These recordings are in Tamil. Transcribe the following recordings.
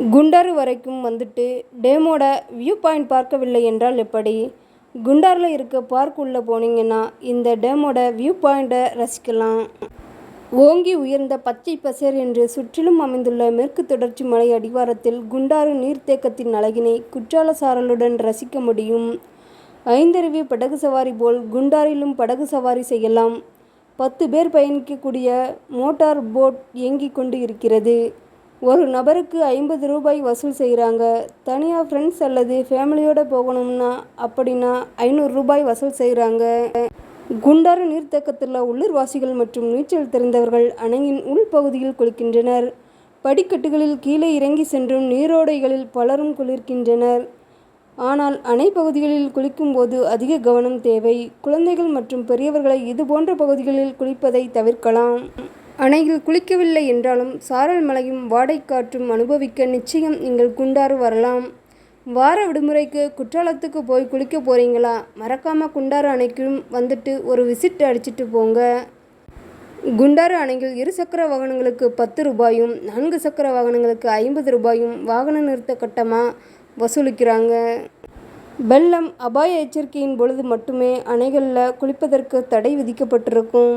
குண்டாறு வரைக்கும் வந்துட்டு டேமோட வியூ பாயிண்ட் பார்க்கவில்லை என்றால் எப்படி? குண்டாரில் இருக்க பார்க் உள்ளே போனீங்கன்னா இந்த டேமோட வியூ பாயிண்ட்டை ரசிக்கலாம். ஓங்கி உயர்ந்த பச்சை பசேர் என்று சுற்றிலும் அமைந்துள்ள மேற்கு தொடர்ச்சி மலை அடிவாரத்தில் குண்டாறு நீர்த்தேக்கத்தின் அழகினை குற்றால சாரலுடன் ரசிக்க முடியும். ஐந்தருவி படகு சவாரி போல் குண்டாரிலும் படகு சவாரி செய்யலாம். பத்து பேர் பயணிக்கக்கூடிய மோட்டார் போட் இயங்கிக் கொண்டு இருக்கிறது. ஒரு நபருக்கு ஐம்பது ரூபாய் வசூல் செய்கிறாங்க தனியாக ஃப்ரெண்ட்ஸ் அல்லது ஃபேமிலியோடு போகணும்னா அப்படின்னா ஐநூறு ரூபாய் வசூல் செய்கிறாங்க குண்டாறு நீர்த்தேக்கத்தில் உள்ளூர்வாசிகள் மற்றும் நீச்சல் தெரிந்தவர்கள் அணையின் உள்பகுதியில் குளிக்கின்றனர். படிக்கட்டுகளில் கீழே இறங்கி சென்றும் நீரோடைகளில் பலரும் குளிர்கின்றனர். ஆனால் அணை பகுதிகளில் குளிக்கும்போது அதிக கவனம் தேவை. குழந்தைகள் மற்றும் பெரியவர்களை இதுபோன்ற பகுதிகளில் குளிப்பதை தவிர்க்கலாம். அணையில் குளிக்கவில்லை என்றாலும் சாரல் மலையும் வாடைக்காற்றும் அனுபவிக்க நிச்சயம் நீங்கள் குண்டாறு வரலாம். வார விடுமுறைக்கு குற்றாலத்துக்கு போய் குளிக்க போறீங்களா? மறக்காம குண்டாறு அணைக்கும் வந்துட்டு ஒரு விசிட் அடிச்சிட்டு போங்க. குண்டாறு அணையில் இரு சக்கர வாகனங்களுக்கு பத்து ரூபாயும் நான்கு சக்கர வாகனங்களுக்கு ஐம்பது ரூபாயும் வாகன நிறுத்த கட்டமாக வசூலிக்கிறாங்க. வெள்ளம் அபாய எச்சரிக்கையின் பொழுது மட்டுமே அணைகளில் குளிப்பதற்கு தடை விதிக்கப்பட்டிருக்கும்.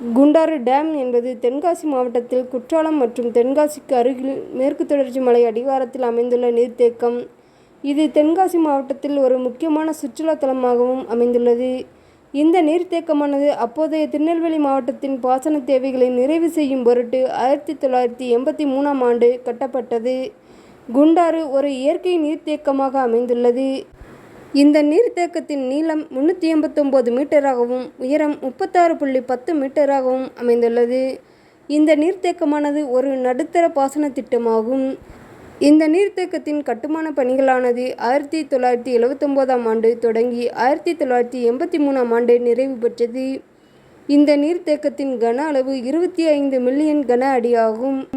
குண்டாறு டேம் என்பது தென்காசி மாவட்டத்தில் குற்றாலம் மற்றும் தென்காசிக்கு அருகில் மேற்கு தொடர்ச்சி மலை அடிவாரத்தில் அமைந்துள்ள நீர்த்தேக்கம். இது தென்காசி மாவட்டத்தில் ஒரு முக்கியமான சுற்றுலா தலமாகவும் அமைந்துள்ளது. இந்த நீர்த்தேக்கமானது அப்போதைய திருநெல்வேலி மாவட்டத்தின் பாசன தேவைகளை நிறைவு செய்யும் பொருட்டு ஆயிரத்தி தொள்ளாயிரத்தி எண்பத்தி மூணாம் ஆண்டு கட்டப்பட்டது. குண்டாறு ஒரு இயற்கை நீர்த்தேக்கமாக அமைந்துள்ளது. இந்த நீர்த்தேக்கத்தின் நீளம் முந்நூற்றி எண்பத்தொம்போது மீட்டராகவும் உயரம் முப்பத்தாறு புள்ளி பத்து மீட்டராகவும் அமைந்துள்ளது. இந்த நீர்த்தேக்கமானது ஒரு நடுத்தர பாசன திட்டமாகும். இந்த நீர்த்தேக்கத்தின் கட்டுமான பணிகளானது ஆயிரத்தி தொள்ளாயிரத்தி எழுவத்தொம்போதாம் ஆண்டு தொடங்கி ஆயிரத்தி தொள்ளாயிரத்தி எண்பத்தி மூணாம் ஆண்டு நிறைவு பெற்றது. இந்த நீர்த்தேக்கத்தின் கன அளவு இருபத்தி ஐந்து மில்லியன் கன அடி ஆகும்.